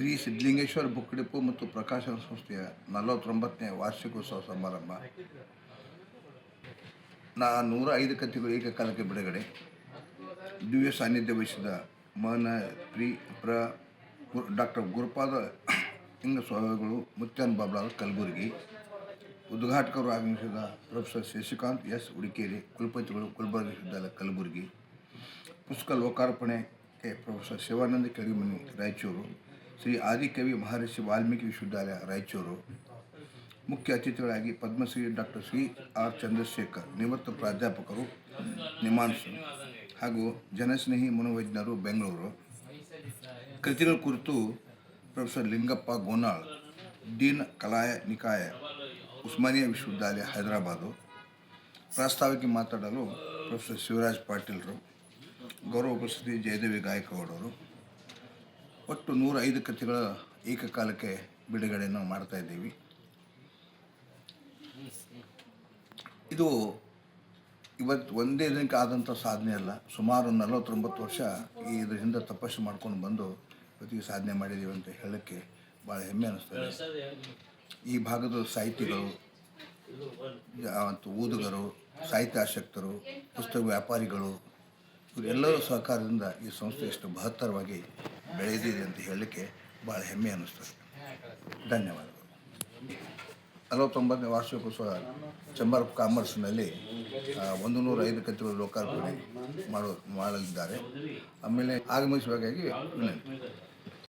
Shri Siddhalingeshwara book depot ಮತ್ತು ಪ್ರಕಾಶನ ಸಂಸ್ಥೆಯ ನಲವತ್ತೊಂಬತ್ತನೇ ವಾರ್ಷಿಕೋತ್ಸವ ಸಮಾರಂಭ. ನಾ ನೂರ ಐದು ಕಥೆಗಳು ಏಕಕಾಲಕ್ಕೆ ಬಿಡುಗಡೆ. ದಿವ್ಯ ಸಾನ್ನಿಧ್ಯ ವಹಿಸಿದ ಮನ ಪ್ರಿ ಪ್ರ ಡಾಕ್ಟರ್ ಗುರುಪಾದ ಸ್ವಾಮಿಗಳು ಮುತ್ಯಾನ್ ಬಾಬ್ಲಾಲ್, ಕಲಬುರಗಿ. ಉದ್ಘಾಟಕರು ಆಗಮಿಸಿದ ಪ್ರೊಫೆಸರ್ ಶಶಿಕಾಂತ್, ಎಸ್. ಉಡಿಕೇರಿ. ಕುಲಪತಿಗಳು ಗುಲ್ಬರ್ಗ ವಿಶ್ವವಿದ್ಯಾಲಯ, ಕಲಬುರಗಿ. ಪುಸ್ತಕ ಲೋಕಾರ್ಪಣೆಗೆ ಪ್ರೊಫೆಸರ್ ಶಿವಾನಂದ ಕೆಳಗಿಮನಿ, ರಾಯಚೂರು. ಶ್ರೀ ಆದಿಕವಿ ಮಹರ್ಷಿ ವಾಲ್ಮೀಕಿ ವಿಶ್ವವಿದ್ಯಾಲಯ ರಾಯಚೂರು ಮುಖ್ಯ ಅತಿಥಿಗಳಾಗಿ ಪದ್ಮಶ್ರೀ ಡಾಕ್ಟರ್ ಶ್ರೀ ಆರ್ ಚಂದ್ರಶೇಖರ್ ನಿವೃತ್ತ ಪ್ರಾಧ್ಯಾಪಕರು ನಿಮಾನ್ಸ್ ಹಾಗೂ ಜನಸ್ನೇಹಿ ಮನೋವೈಜ್ಞರು ಬೆಂಗಳೂರು ಕೃತಿಗಳ ಕುರಿತು ಪ್ರೊಫೆಸರ್ ಲಿಂಗಪ್ಪ ಗೋನಾಳ್ ಡೀನ್ ಕಲಾಯ ನಿಕಾಯ ಉಸ್ಮಾನಿಯಾ ವಿಶ್ವವಿದ್ಯಾಲಯ ಹೈದರಾಬಾದು ಪ್ರಾಸ್ತಾವಿಕ ಮಾತಾಡಲು ಪ್ರೊಫೆಸರ್ ಶಿವರಾಜ್ ಪಾಟೀಲ್ರು ಗೌರವ ಉಪಸ್ಥಿತಿ ಜಯದೇವಿ ಗಾಯಕವಾಡವರು ಒಟ್ಟು ನೂರ ಐದು ಕಥೆಗಳ ಏಕಕಾಲಕ್ಕೆ ಬಿಡುಗಡೆಯನ್ನು ಮಾಡ್ತಾ ಇದ್ದೀವಿ. ಇದು ಇವತ್ತು ಒಂದೇ ದಿನಕ್ಕೆ ಆದಂಥ ಸಾಧನೆ ಅಲ್ಲ, ಸುಮಾರು ನಲವತ್ತೊಂಬತ್ತು ವರ್ಷ ಈ ಇದ್ರ ಹಿಂದೆ ತಪಸ್ಸು ಮಾಡ್ಕೊಂಡು ಬಂದು ಇವತ್ತಿಗೆ ಸಾಧನೆ ಮಾಡಿದ್ದೀವಿ ಅಂತ ಹೇಳೋಕ್ಕೆ ಭಾಳ ಹೆಮ್ಮೆ ಅನ್ನಿಸ್ತದೆ ಈ ಭಾಗದ ಸಾಹಿತಿಗಳು ಓದುಗರು, ಸಾಹಿತ್ಯಾಸಕ್ತರು, ಪುಸ್ತಕ ವ್ಯಾಪಾರಿಗಳು, ಇವರೆಲ್ಲರ ಸಹಕಾರದಿಂದ ಈ ಸಂಸ್ಥೆ ಎಷ್ಟು ಮಹತ್ತರವಾಗಿ ಬೆಳೆದಿದೆ ಅಂತ ಹೇಳಲಿಕ್ಕೆ ಭಾಳ ಹೆಮ್ಮೆ ಅನ್ನಿಸ್ತದೆ. ಧನ್ಯವಾದಗಳು. ನಲವತ್ತೊಂಬತ್ತನೇ ವಾರ್ಷಿಕೋತ್ಸವ ಚೇಂಬರ್ ಆಫ್ ಕಾಮರ್ಸ್ನಲ್ಲಿ ಒಂದು ನೂರ ಐದು ಕಥೆಗಳು ಲೋಕಾರ್ಪಣೆ ಮಾಡೋ, ಮಾಡಲಿದ್ದಾರೆ. ಆಮೇಲೆ ಆಗಮಿಸುವಾಗಾಗಿ ವಿನಂತಿ.